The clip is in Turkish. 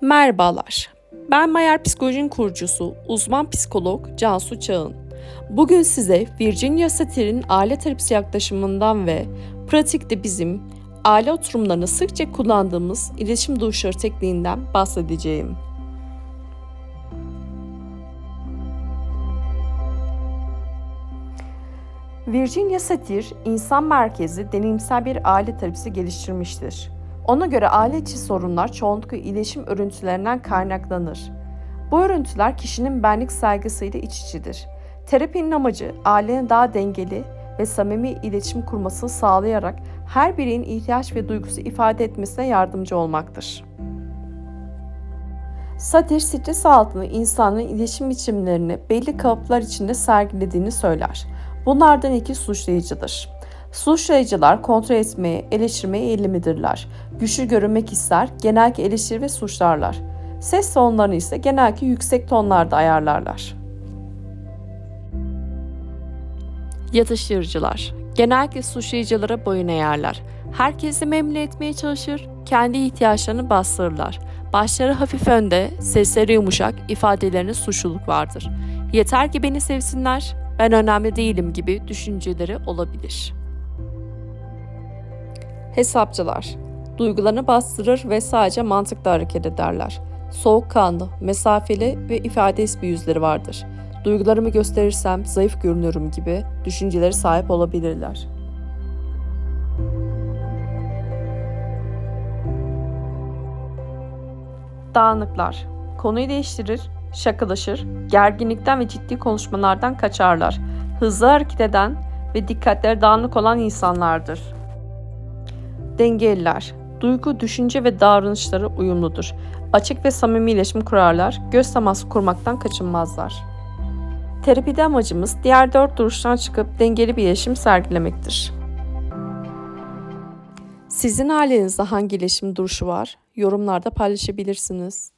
Merhabalar. Ben Mayer Psikoloji'nin kurucusu, uzman psikolog Cansu Çağın. Bugün size Virginia Satir'in aile terapisi yaklaşımından ve pratikte bizim aile oturumlarını sıkça kullandığımız iletişim duşları tekniğinden bahsedeceğim. Virginia Satir, insan merkezli deneyimsel bir aile terapisi geliştirmiştir. Ona göre aile içi sorunlar çoğunlukla iletişim örüntülerinden kaynaklanır. Bu örüntüler kişinin benlik saygısıyla iç içidir. Terapinin amacı ailenin daha dengeli ve samimi iletişim kurmasını sağlayarak her bireyin ihtiyaç ve duygusu ifade etmesine yardımcı olmaktır. Satir stres altında insanın iletişim biçimlerini belli kalıplar içinde sergilediğini söyler. Bunlardan iki suçlayıcıdır. Suçlayıcılar kontrol etmeye, eleştirmeye eğilimlidirler. Güçlü görünmek ister, genellikle eleştirir ve suçlarlar. Ses tonlarını ise genellikle yüksek tonlarda ayarlarlar. Yatıştırıcılar genellikle suçlayıcılara boyun eğerler. Herkesi memnun etmeye çalışır, kendi ihtiyaçlarını bastırırlar. Başları hafif önde, sesleri yumuşak, ifadelerinde suçluluk vardır. Yeter ki beni sevsinler, ben önemli değilim gibi düşünceleri olabilir. Hesapçılar duygularını bastırır ve sadece mantıkla hareket ederler. Soğukkanlı, mesafeli ve ifadesiz bir yüzleri vardır. Duygularımı gösterirsem zayıf görünüyorum gibi düşünceleri sahip olabilirler. Dağınıklar konuyu değiştirir, şakalaşır, gerginlikten ve ciddi konuşmalardan kaçarlar. Hızlı hareket eden ve dikkatleri dağınık olan insanlardır. Dengeliler duygu, düşünce ve davranışları uyumludur. Açık ve samimi iletişim kurarlar, göz teması kurmaktan kaçınmazlar. Terapide amacımız diğer dört duruştan çıkıp dengeli bir iletişim sergilemektir. Sizin ailenizde hangi iletişim duruşu var? Yorumlarda paylaşabilirsiniz.